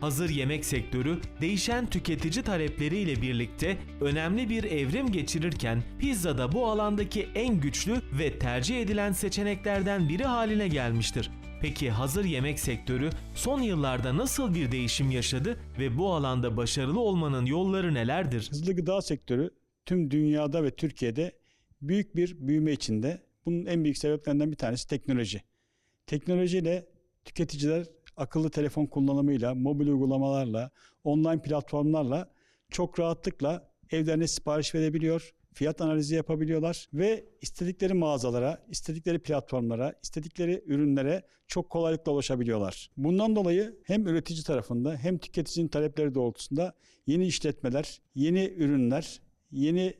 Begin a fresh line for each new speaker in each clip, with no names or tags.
Hazır yemek sektörü değişen tüketici talepleriyle birlikte önemli bir evrim geçirirken pizza da bu alandaki en güçlü ve tercih edilen seçeneklerden biri haline gelmiştir. Peki hazır yemek sektörü son yıllarda nasıl bir değişim yaşadı ve bu alanda başarılı olmanın yolları nelerdir?
Hızlı gıda sektörü tüm dünyada ve Türkiye'de büyük bir büyüme içinde. Bunun en büyük sebeplerinden bir tanesi teknoloji. Teknolojiyle tüketiciler akıllı telefon kullanımıyla, mobil uygulamalarla, online platformlarla çok rahatlıkla evlerine sipariş verebiliyor, fiyat analizi yapabiliyorlar ve istedikleri mağazalara, istedikleri platformlara, istedikleri ürünlere çok kolaylıkla ulaşabiliyorlar. Bundan dolayı hem üretici tarafında hem tüketicinin talepleri doğrultusunda yeni işletmeler, yeni ürünler, yeni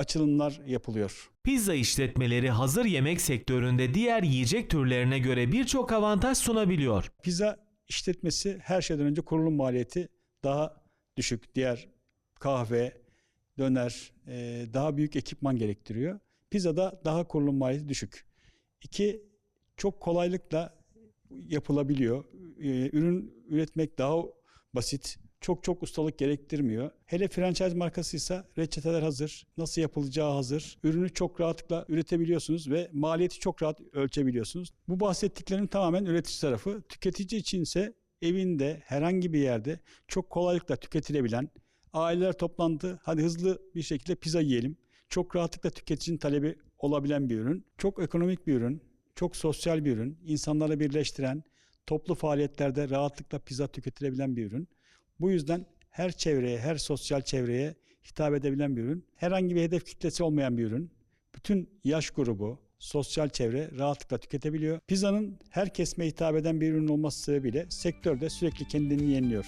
açılımlar yapılıyor.
Pizza işletmeleri hazır yemek sektöründe diğer yiyecek türlerine göre birçok avantaj sunabiliyor.
Pizza işletmesi her şeyden önce kurulum maliyeti daha düşük. Diğer kahve, döner, e, daha büyük ekipman gerektiriyor. Pizzada daha kurulum maliyeti düşük. İki, çok kolaylıkla yapılabiliyor. E, Ürün üretmek daha basit. Çok çok ustalık gerektirmiyor. Hele franchise markasıysa reçeteler hazır, nasıl yapılacağı hazır. Ürünü çok rahatlıkla üretebiliyorsunuz ve maliyeti çok rahat ölçebiliyorsunuz. Bu bahsettiklerim tamamen üretici tarafı. Tüketici içinse evinde herhangi bir yerde çok kolaylıkla tüketilebilen, aileler toplandı, hadi hızlı bir şekilde pizza yiyelim. Çok rahatlıkla tüketicinin talebi olabilen bir ürün. Çok ekonomik bir ürün, çok sosyal bir ürün. insanları birleştiren, toplu faaliyetlerde rahatlıkla pizza tüketilebilen bir ürün. Bu yüzden her çevreye, her sosyal çevreye hitap edebilen bir ürün. Herhangi bir hedef kitlesi olmayan bir ürün. Bütün yaş grubu, sosyal çevre rahatlıkla tüketebiliyor. Pizzanın her kesime hitap eden bir ürün olması sebebiyle sektörde sürekli kendini yeniliyor.